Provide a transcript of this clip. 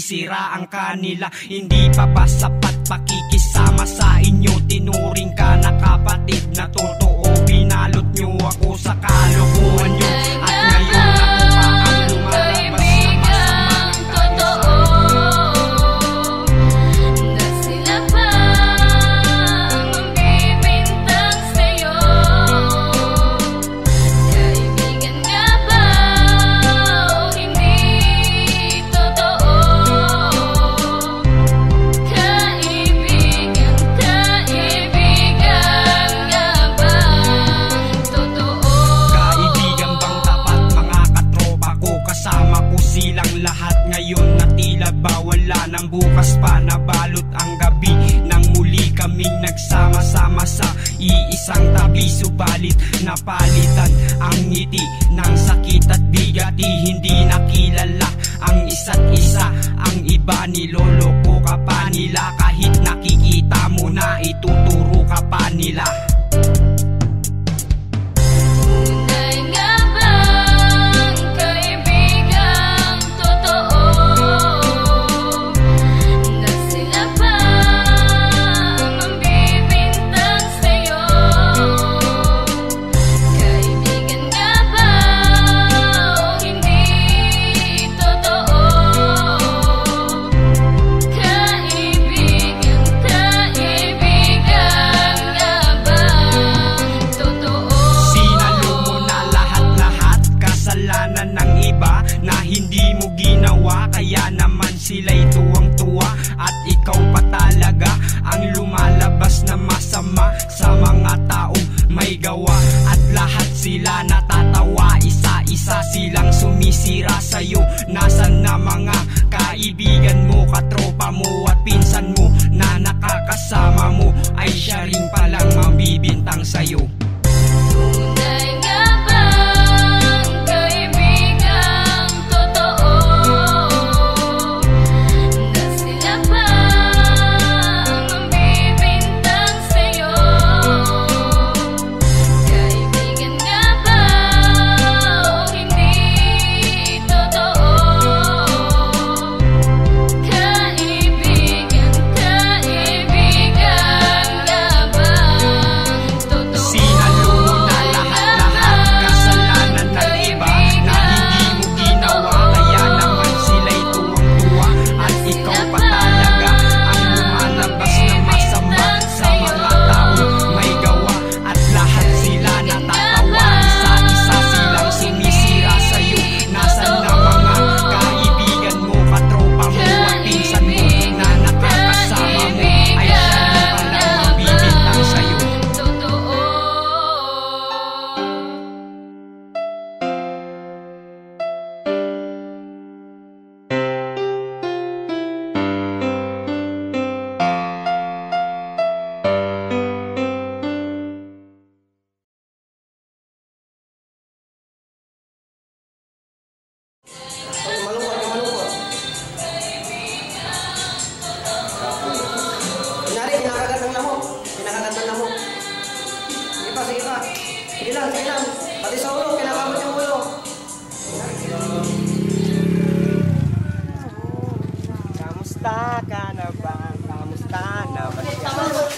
sira ang kanila. Hindi pa ba sapat pakikisama sa inyo? Tinuring ka na kapatid na totoo. Binalot nyo ako sa kalokohan Nabalot ang gabi. Nang muli kaming nagsama-sama sa iisang tabi. Subalit napalitan ang ngiti ng sakit at bigati Hindi nakilala ang isa't isa. Ang iba niloloko ka pa nila. Kahit nakikita mo na ituturo ka pa nila may gawa. At lahat sila natatawa. Isa-isa silang sumisira sa'yo. Nasaan na mga kaibigan mo Katropa mo at pinsan mo Na nakakasama mo? Ay siya rin palang mabibintang sa'yo pa, sige pa. Sige lang, sige lang. Pati sa ulo, kinakamot yung ulo. Kamusta ka na ba? Kamusta na ba? Kamusta na ba?